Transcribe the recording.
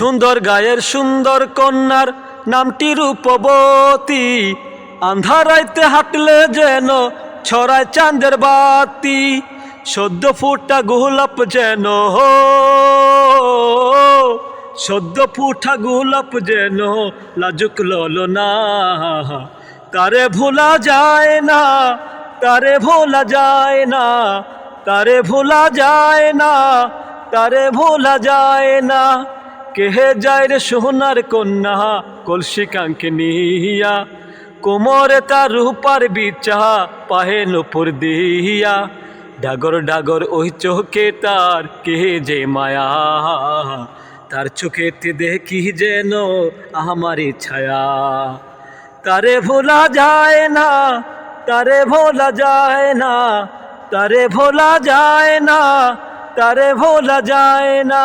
সুন্দর গায়ের সুন্দর কন্যার নামটি রূপবতী। আন্ধারাইতে হাঁটলে যেন ছড়ায় চাঁদের বাতি। সদ্য ফুটা গোলাপ যেন সদ্য ফুটা গোলাপ যেন লাজুক ললো না। তারে ভোলা যায় না, তারে ভোলা যায় না, তারে ভোলা যায় না, তারে ভোলা যায় না। কেহে যায় রে সোনার কন্যা, কলসি কাঙ্কে নিয়া, কোমরে তার রূপার বিচা, পাহে নপুর দিয়া। ডাগর ডাগর ওই চোখে তার কে যে মায়া, তার চোখেতে দেখি যেন আমারই ছায়া। তারে ভোলা যায় না, তারে ভোলা যায় না, তারে ভোলা যায় না, তারে ভোলা যায় না।